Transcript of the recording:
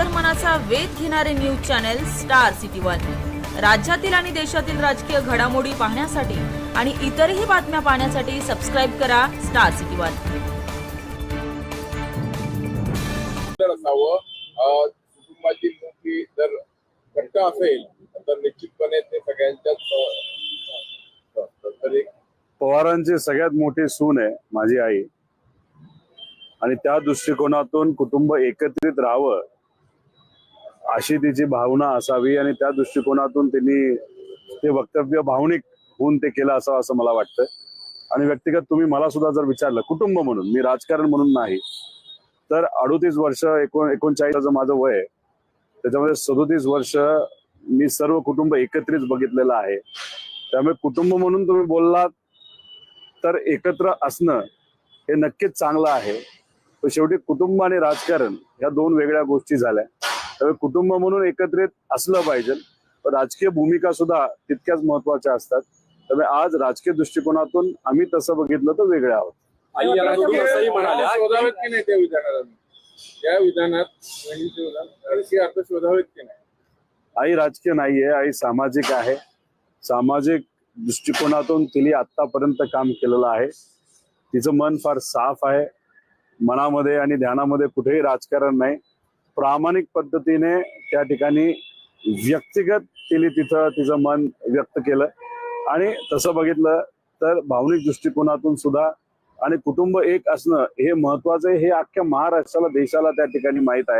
अंतर्मनाचा वेध घेणारे news channel Star City One. राज्यातील आणि देशातील राजकीय घडामोडी पाहण्यासाठी आणि इतरही बातम्या पाहण्यासाठी सबस्क्राईब करा स्टार सिटी वन. कुटुंबाची मोठी जर घट्ट असेल तर निश्चितपणे ते सगळ्यांच्याच एक पवारांची सगळ्यात मोठी सून आहे माझी आई. आणि त्या दृष्टिकोनातून कुटुंब एकत्रित राहावं अशी तिची भावना असावी आणि त्या दृष्टिकोनातून त्यांनी ते वक्तव्य भावनिक होऊन ते केलं असावं असं मला वाटतं आणि व्यक्तिगत तुम्ही मला सुद्धा जर विचारलं कुटुंब म्हणून मी राजकारण म्हणून नाही तर अडोतीस वर्ष एकोण एकोणचाळीस माझं वय आहे त्याच्यामध्ये सदोतीस वर्ष मी सर्व कुटुंब एकत्रित बघितलेलं आहे. त्यामुळे कुटुंब म्हणून तुम्ही बोललात तर एकत्र असणं हे नक्कीच चांगलं आहे. पण शेवटी कुटुंब आणि राजकारण ह्या दोन वेगळ्या गोष्टी झाल्या. त्यामुळे कुटुंब म्हणून एकत्रित असलं पाहिजे. पण राजकीय भूमिका सुद्धा तितक्याच महत्त्वाच्या असतात. त्यामुळे आज राजकीय दृष्टिकोनातून आम्ही तसं बघितलं तर वेगळे आहोत. आई राजकीय नाहीये आई सामाजिक आहे. सामाजिक दृष्टिकोनातून तिने आतापर्यंत काम केलेलं आहे. तिचं मन फार साफ आहे. मनामध्ये आणि ध्यानामध्ये कुठेही राजकारण नाही. प्रामाणिक पद्धतीने त्या ठिकाणी व्यक्तिगत तिने तिथं तिचं मन व्यक्त केलं. आणि तसं बघितलं तर भावनिक दृष्टिकोनातून सुद्धा आणि कुटुंब एक असणं हे महत्वाचं आहे. हे अख्ख्या महाराष्ट्राला देशाला त्या ठिकाणी माहीत आहे.